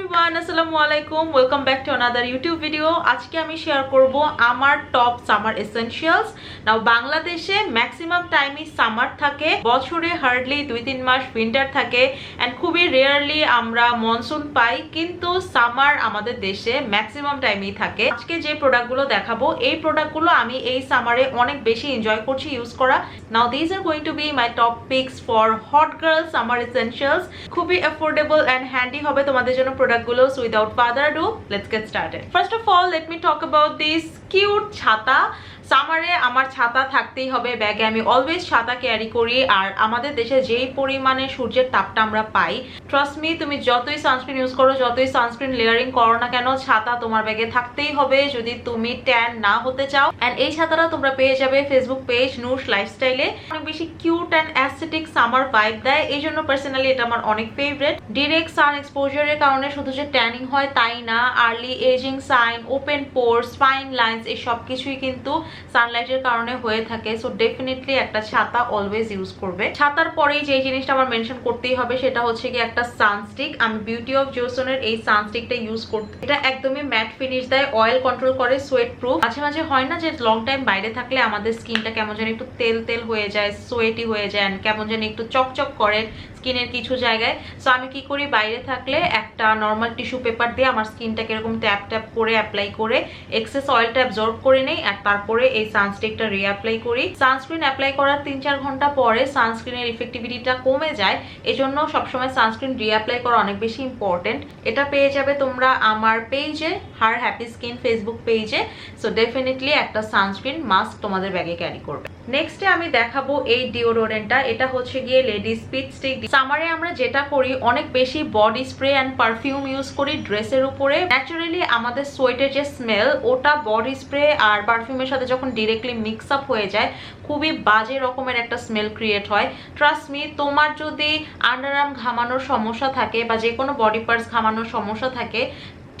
Everyone আসসালামু আলাইকুম। Welcome back to another YouTube video আজকে আমি শেয়ার করব আমার টপ সামার এসেনশিয়ালস নাও বাংলাদেশে ম্যাক্সিমাম টাইমই সামার থাকে, বছরে হার্ডলি দুই তিন মাস উইন্টার থাকে অ্যান্ড খুবই রেয়ারলি আমরা মনসুন পাই, কিন্তু সামার আমাদের দেশে ম্যাক্সিমাম টাইমই থাকে। আজকে যে প্রোডাক্টগুলো দেখাবো, এই প্রোডাক্টগুলো আমি এই সামারে অনেক বেশি এনজয় করছি ইউজ করা। Now this are going to be my top picks for hot girl summer essentials খুবই অ্যাফোর্ডেবল অ্যান্ড হ্যান্ডি হবে তোমাদের জন্য product without further ado let's get started first of all let me talk about this cute chata. সামারে আমার ছাতা থাকতেই হবে ব্যাগে। আমি অলওয়েজ ছাতা ক্যারি করি আর আমাদের দেশে যেই পরিমাণে সূর্যের তাপটা আমরা পাই ট্রাস্ট মি তুমি যতই সানস্ক্রিন ইউজ করো, যতই সানস্ক্রিন লেয়ারিং করো না কেন, ছাতা তোমার ব্যাগে থাকতেই হবে। যদি তুমি ট্যান না হতে চাও অ্যান্ড এই ছাতাটা তোমরা পেয়ে যাবে ফেসবুক পেজ নুশ লাইফস্টাইলে অনেক বেশি cute and aesthetic summer vibe দেয়, এই জন্য পার্সোনালি এটা আমার অনেক ফেভারিট ডিরেক্ট সান এক্সপোজারের কারণে শুধু যে ট্যানিং হয় তাই না early ageing sign open pores fine lines এই সব কিছুই কিন্তু সানলাইটের কারণে হয়ে থাকে সো ডেফিনেটলি একটা ছাতা অলওয়েজ ইউজ করবে। ছাতার পরেই যে জিনিসটা আমার মেনশন করতেই হবে, সেটা হচ্ছে কি একটা সানস্টিক আমি বিউটি অফ জোসনের এই সানস্টিকটা ইউজ করতে, এটা একদমই ম্যাট ফিনিশ দেয় অয়েল কন্ট্রোল করে সোয়েট প্রুফ মাঝে মাঝে হয় না যে লং টাইম বাইরে থাকলে আমাদের স্কিনটা কেমন যেন একটু তেল তেল হয়ে যায় সোয়েটি হয়ে যায়, কেমন যেন একটু চকচক করে। স্কিনের কিছু জায়গায়। সো আমি কি করি? বাইরে থাকলে একটা নর্মাল টিস্যু পেপার দিয়ে আমার স্কিনটাকে এরকম ট্যাপ ট্যাপ করে অ্যাপ্লাই করে এক্সেস অয়েলটা অ্যাবজর্ব করে নেই আর তারপরে এই সানস্টিকটা রিঅ্যাপ্লাই করি। সানস্ক্রিন অ্যাপ্লাই করার তিন চার ঘণ্টা পরে সানস্ক্রিনের ইফেক্টিভিটিটা কমে যায়। এজন্য সবসময় সানস্ক্রিন রিঅ্যাপ্লাই করা অনেক বেশি ইম্পর্টেন্ট এটা পেয়ে যাবে তোমরা আমার পেজে হার হ্যাপি স্কিন ফেসবুক পেজে। সো ডেফিনেটলি একটা সানস্ক্রিন মাস্ক তোমাদের ব্যাগে ক্যারি করবে। নেক্সটে আমি দেখাবো এই ডিওডোরেন্টটা এটা হচ্ছে গিয়ে লেডি স্পিড স্টিক সামারে আমরা যেটা করি, অনেক বেশি body spray and perfume use করি ড্রেসের উপরে। ন্যাচারালি আমাদের সোয়েটের যে স্মেল ওটা বডি স্প্রে আর পারফিউমের সাথে যখন ডিরেক্টলি মিক্স আপ হয়ে যায়, খুবই বাজে রকমের একটা স্মেল ক্রিয়েট হয়। ট্রাস্ট মি তোমার যদি আন্ডারআর্ম ঘামানোর সমস্যা থাকে বা যে কোনো বডি পার্টস ঘামানোর সমস্যা থাকে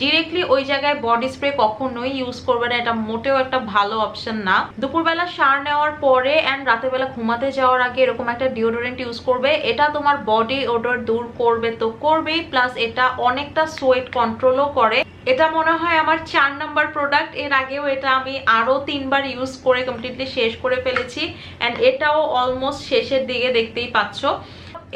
ডিরেক্টলি ওই জায়গায় বডি স্প্রে কখনোই ইউজ করবে না, এটা মোটেও একটা ভালো অপশন না। দুপুরবেলা সার নেওয়ার পরে অ্যান্ড রাতেরবেলা ঘুমাতে যাওয়ার আগে এরকম একটা ডিওডোরেন্ট ইউজ করবে, এটা তোমার বডি ওডর দূর করবে তো করবেই প্লাস এটা অনেকটা সোয়েট কন্ট্রোলও করে। এটা মনে হয় আমার চার নাম্বার প্রোডাক্টের আগেও এটা আমি আরও তিনবার ইউজ করে কমপ্লিটলি শেষ করে ফেলেছি অ্যান্ড এটাও অলমোস্ট শেষের দিকে দেখতেই পাচ্ছ।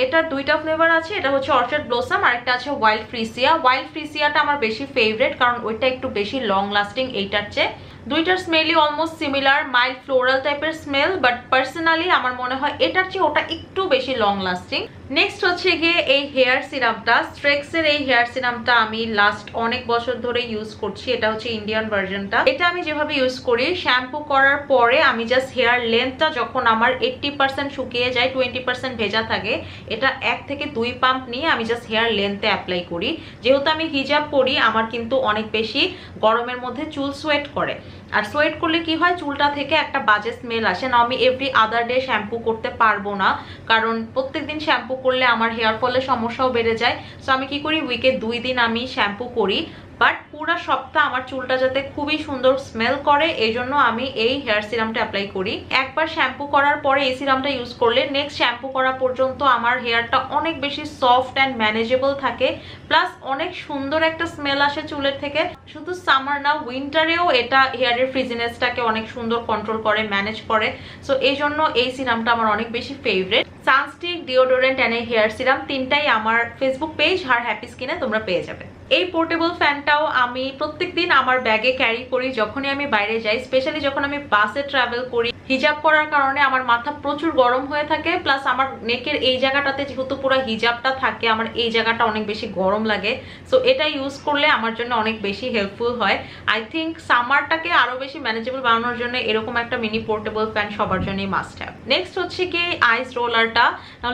এটার দুইটা ফ্লেভার আছে, এটা হচ্ছে অর্চার্ড ব্লোসাম আর একটা আছে ওয়াইল্ড ফ্রিসিয়া ওয়াইল্ড ফ্রিসিয়াটা আমার বেশি ফেভারেট কারণ ওইটা একটু বেশি লং লাস্টিং এইটার চেয়ে। দুইটার স্মেলই অলমোস্ট সিমিলার মাইল্ড ফ্লোরাল টাইপের স্মেল বাট পার্সোনালি আমার মনে হয় এটার চেয়ে ওটা একটু বেশি লং লাস্টিং নেক্সট হচ্ছে গিয়ে এই হেয়ার সিরামটা স্ট্রেক্সের এই হেয়ার সিরামটা আমি লাস্ট অনেক বছর ধরে ইউজ করছি। এটা হচ্ছে ইন্ডিয়ান ভার্জনটা এটা আমি যেভাবে ইউজ করি শ্যাম্পু করার পরে আমি জাস্ট হেয়ার লেন্থটা যখন আমার এইট্টি পার্সেন্ট শুকিয়ে যায় টোয়েন্টি পার্সেন্ট ভেজা থাকে, এটা এক থেকে দুই পাম্প নিয়ে আমি জাস্ট হেয়ার লেন্থে অ্যাপ্লাই করি। যেহেতু আমি হিজাব পরি, আমার কিন্তু অনেক বেশি গরমের মধ্যে চুল সোয়েট করে। আর সোয়েট করলে কি হয়? চুলটা থেকে একটা বাজে স্মেল আসে। না, আমি এভরি আদার ডে শ্যাম্পু করতে পারব না। কারণ প্রত্যেকদিন শ্যাম্পু করলে আমার হেয়ার ফলের সমস্যাও বেড়ে যায়। সো আমি কি করি? উইকে দুই দিন আমি শ্যাম্পু করি। বাট পুরো সপ্তাহ আমার চুলটা যাতে খুবই সুন্দর স্মেল করে, এই জন্য আমি এই হেয়ার সিরামটা অ্যাপ্লাই করি। একবার শ্যাম্পু করার পরে এই সিরামটা ইউজ করলে নেক্সট শ্যাম্পু করা পর্যন্ত আমার হেয়ারটা অনেক বেশি সফট অ্যান্ড ম্যানেজেবল থাকে। প্লাস অনেক সুন্দর একটা স্মেল আসে চুলের থেকে। শুধু সামার না উইন্টারেও এটা হেয়ারের ফ্রিজিনেসটাকে অনেক সুন্দর কন্ট্রোল করে ম্যানেজ করে। সো এই জন্য এই সিরামটা আমার অনেক বেশি favourite sunstick deodorant and hair serum তিনটাই আমার ফেসবুক পেজ হার হ্যাপি স্কিনে তোমরা পেয়ে যাবে। এই পোর্টেবল ফ্যানটাও আমি প্রত্যেকদিন আমার ব্যাগে ক্যারি করি, যখনই আমি বাইরে যাই স্পেশালি যখন আমি বাসে ট্রাভেল করি। হিজাব করার কারণে আমার মাথা প্রচুর গরম হয়ে থাকে প্লাস আমার নেকের এই জায়গাটাতে যেহেতু পুরো হিজাবটা থাকে, আমার এই জায়গাটা অনেক বেশি গরম লাগে। সো এটা ইউজ করলে আমার জন্য অনেক বেশি হেল্পফুল হয়। আই থিঙ্ক সামারটাকে আরও বেশি ম্যানেজেবল বানানোর জন্য এরকম একটা মিনি পোর্টেবল ফ্যান সবার জন্যই মাস্ট হ্যাভ নেক্সট হচ্ছে কি ice রোলারটা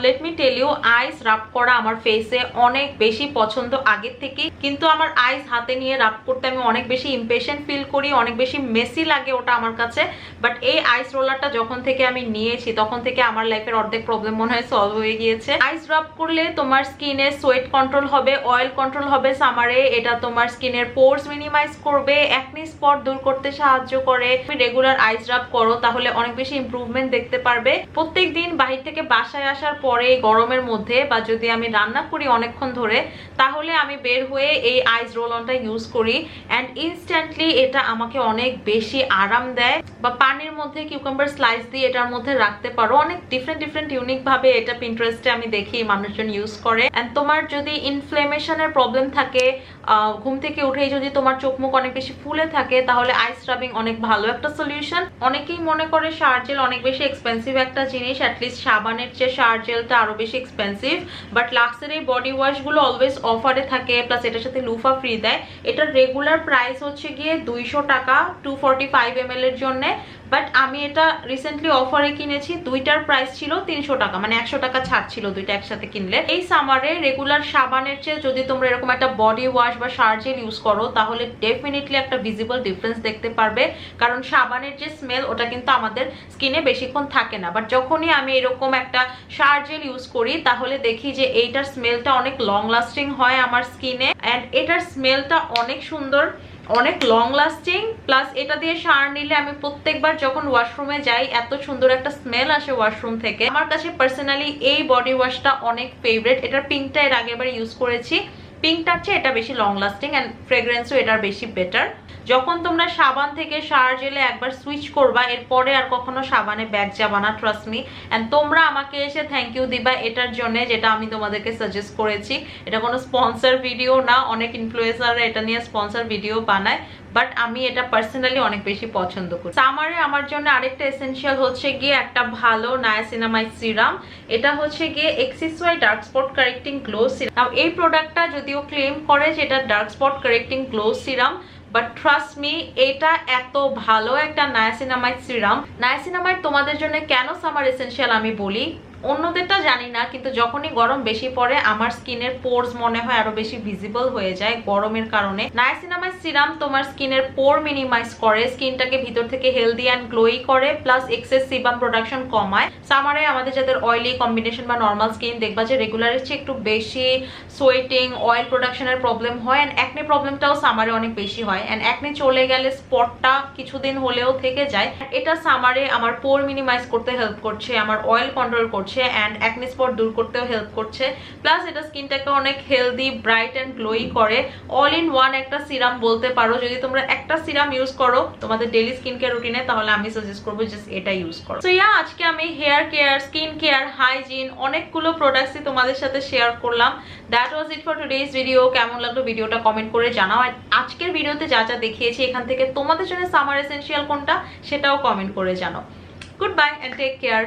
let me tell you ice rub করা আমার ফেসে অনেক বেশি পছন্দ আগের থেকে কিন্তু আমার আইস হাতে নিয়ে রাব করতে আমি অনেক বেশি ইম্পেশেন্ট ফিল করি, অনেক বেশি মেসি লাগে ওটা আমার কাছে। বাট এই আইস রোলারটা যখন থেকে আমি নিয়েছি, তখন থেকে আমার লাইফের অর্ধেক প্রবলেম মনে হয় সলভ হয়ে গিয়েছে। আইস ড্রপ করলে তোমার স্কিনে সোয়েট কন্ট্রোল হবে অয়েল কন্ট্রোল হবে সামারে এটা তোমার স্কিনের পোর্স মিনিমাইজ করবে একনি স্পট দূর করতে সাহায্য করে। তুমি রেগুলার আইস ড্রপ করো, তাহলে অনেক বেশি ইমপ্রুভমেন্ট দেখতে পারবে। প্রত্যেক দিন বাহির থেকে বাসায় আসার পরে গরমের মধ্যে বা যদি আমি রান্না করি অনেকক্ষণ ধরে, তাহলে আমি বের হয়ে এই আইস রোল অনটা ইউজ করি। অ্যান্ড ইনস্ট্যান্টলি এটা আমাকে অনেক বেশি আরাম দেয়। বা পানির মধ্যে কিউকাম্বার স্লাইস দিয়ে এটার মধ্যে রাখতে পারো। অনেক ডিফারেন্ট ডিফারেন্ট ইউনিক ভাবে এটা পিন্টারেস্টে আমি দেখি, মানুষজন ইউজ করে। অ্যান্ড তোমার যদি ইনফ্লেমেশনের প্রবলেম থাকে ঘুম থেকে উঠেই যদি তোমার চোখ মুখ অনেক বেশি ফুলে থাকে, তাহলে আইস রাবিং অনেক ভালো। একটা সলিউশন অনেকেই মনে করে শাওয়ার জেল অনেক বেশি এক্সপেন্সিভ একটা জিনিস অ্যাটলিস্ট সাবানের চেয়ে শাওয়ার জেলটা আরও বেশি এক্সপেন্সিভ বাট লাক্সের এই বডি ওয়াশগুলো অলওয়েজ অফারে থাকে প্লাস এটার সাথে লুফা ফ্রি দেয়। এটার রেগুলার প্রাইস হচ্ছে গিয়ে দুইশো টাকা টু ফর্টি ফাইভ এম এর জন্য। বাট আমি এটা রিসেন্টলি অফারে কিনেছি, দুইটার প্রাইস ছিল তিনশো টাকা মানে একশো টাকা ছাড় ছিল দুইটা একসাথে কিনলে। এই সামারে রেগুলার সাবানের চেয়ে যদি তোমরা এরকম একটা বডি ওয়াশ বা সার্জেল ইউজ করো, তাহলে ডেফিনেটলি একটা ভিজিবল ডিফারেন্স দেখতে পারবে। কারণ সাবানের যে স্মেল ওটা কিন্তু আমাদের স্কিনে বেশিক্ষণ থাকে না। বাট যখনই আমি এরকম একটা সার্জেল ইউজ করি, তাহলে দেখি যে এইটার স্মেলটা অনেক লং লাস্টিং হয় আমার স্কিনে অ্যান্ড এটার স্মেলটা অনেক সুন্দর। অনেক লং লাস্টিং প্লাস এটা দিয়ে সার নিলে আমি প্রত্যেকবার যখন ওয়াশরুমে যাই, এত সুন্দর একটা স্মেল আসে ওয়াশরুম থেকে। আমার কাছে পার্সোনালি এই বডি ওয়াশটা অনেক ফেভারেট এটার পিঙ্কটা এর আগেরবার ইউজ করেছি। পিঙ্কটার চেয়ে এটা বেশি লং লাস্টিং অ্যান্ড ফ্রেগ্রেন্সও এটার বেশি বেটার যখন তোমরা সাবান থেকে শাওয়ার জেলে একবার সুইচ করবা, এরপরে আর কখনো সাবানে ব্যাগ যাবা না ট্রাস্ট মি অ্যান্ড তোমরা আমাকে এসে থ্যাংক ইউ দিবা এটার জন্য যেটা আমি তোমাদেরকে সাজেস্ট করেছি। এটা কোনো স্পন্সর ভিডিও না, অনেক ইনফ্লুয়েন্সাররা এটা নিয়ে স্পন্সর ভিডিও বানায় বাট আমি এটা পার্সোনালি অনেক বেশি পছন্দ করি। সামারে আমার জন্য আরেকটা এসেনশিয়াল হচ্ছে গিয়ে একটা ভালো নায়াসিনামাইড সিরাম এটা হচ্ছে গিয়ে এক্সিসওয়াই dark spot correcting glow serum এই প্রোডাক্টটা যদিও ক্লেম করে যে এটা dark spot correcting glow serum but trust me এটা এত ভালো একটা নায়াসিনামাইড সিরাম। নায়াসিনামাইড তোমাদের জন্য কেন সামার এসেন্সিয়াল আমি বলি? অন্যদেরটা জানি না, কিন্তু যখনই গরম বেশি পড়ে, আমার স্কিনের পোরস মনে হয় আরও বেশি ভিজিবল হয়ে যায় গরমের কারণে। নায়াসিনামাইড সিরাম তোমার স্কিনের পোর মিনিমাইজ করে, স্কিনটাকে ভিতর থেকে হেলদি অ্যান্ড গ্লোই করে প্লাস এক্সেস সিবাম প্রোডাকশন কমায়। সামারে আমাদের যাদের অয়েলি কম্বিনেশন বা নর্মাল স্কিন দেখবা যে রেগুলারের চেয়ে একটু বেশি সোয়েটিং অয়েল প্রোডাকশনের প্রবলেম হয় অ্যান্ড অ্যাকনে প্রবলেমটাও সামারে অনেক বেশি হয়। অ্যান্ড অ্যাকনে চলে গেলে স্পটটা কিছুদিন হলেও থেকে যায়। এটা সামারে আমার পোর মিনিমাইজ করতে হেল্প করছে, আমার অয়েল কন্ট্রোল করছে অ্যান্ড অ্যাকনে স্পট দূর করতেও হেল্প করছে। প্লাস এটা স্কিনটাকে অনেক হেলদি ব্রাইট অ্যান্ড গ্লোই করে। অল ইন ওয়ান একটা সিরাম বলতে পারো। যদি তোমরা একটা সিরাম ইউজ করো তোমাদের ডেলি স্কিন কেয়ার রুটিনে তাহলে আমি সাজেস্ট করব জাস্ট এটা ইউজ করো। তো ইয়া আজকে আমি hair care skin care hygiene অনেকগুলো প্রোডাক্টসই তোমাদের সাথে শেয়ার করলাম। That was it for today's video কেমন লাগল ভিডিওটা কমেন্ট করে জানাও। আর আজকের ভিডিওতে যা যা দেখিয়েছি, এখান থেকে তোমাদের জন্য সামার এসেন্সিয়াল কোনটা, সেটাও কমেন্ট করে জানাও। Good bye and take care